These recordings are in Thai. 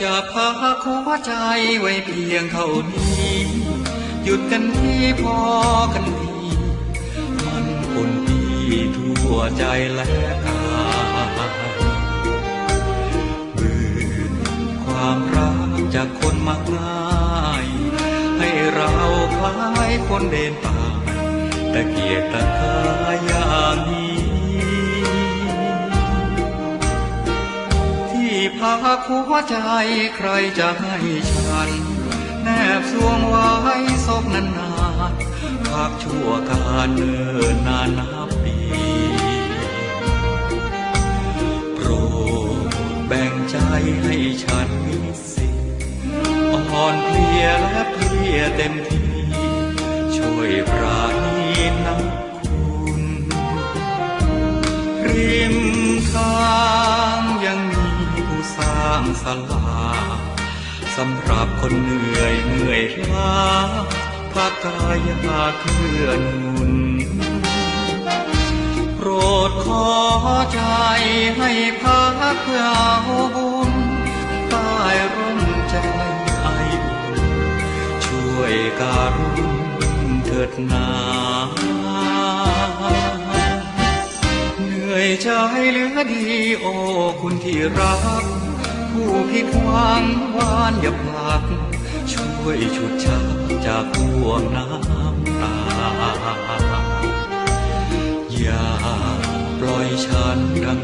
จะพาขอใจไว้เพียงเท่านี้ หยุดกันที่พอกันที มันปนปีทั่วใจและกายเบื่อความรักจากคนมากมายให้เราคล้ายคนเดินป่าตะเกียกตะกาย ที่พักหัวใจใครจะให้ฉัน แนบสวงไว้ศพนานๆพักชั่วการเนินนานนับปี โปรดแบ่งใจให้ฉันมีสิทธิ์อ่อนเพลียและเพลียเต็มที่ ช่วยปราณีนักคุณริมางสลาสำหรับคนเหนื่อยเหนื่อยล้าภาคกายาเคลื่อนมุนโปรดขอใจให้พักเพื่อเอาบุญใต้ร่มใจไออุ่นช่วยการุณเถิดนาเหนื่อยใจเหลือดีโอคุณที่รัก ผิดหวังหวานอย่าพลัก ช่วยชุดชักจากห่วงน้ำตา อย่าปล่อยฉันดัง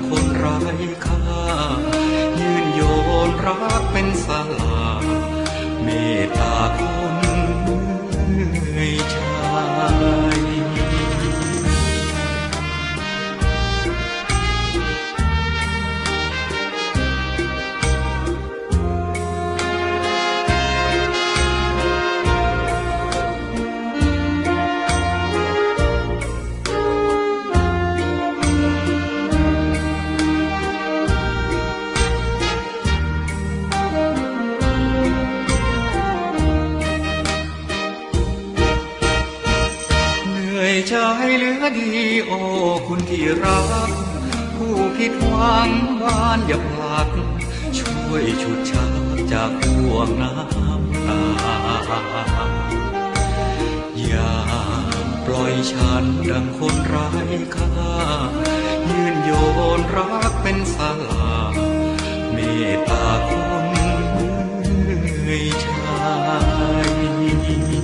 นื่อยใจเหลือดีโอ้คุณที่รัก ผู้ผิดหวังหวานอย่าพลัก ช่วยฉุดชักจากห่วงน้ำตา อย่าปล่อยฉันดังคนไร้ค่ายืนโยนรักเป็นสลาเมตตาคนเหนื่อยชาย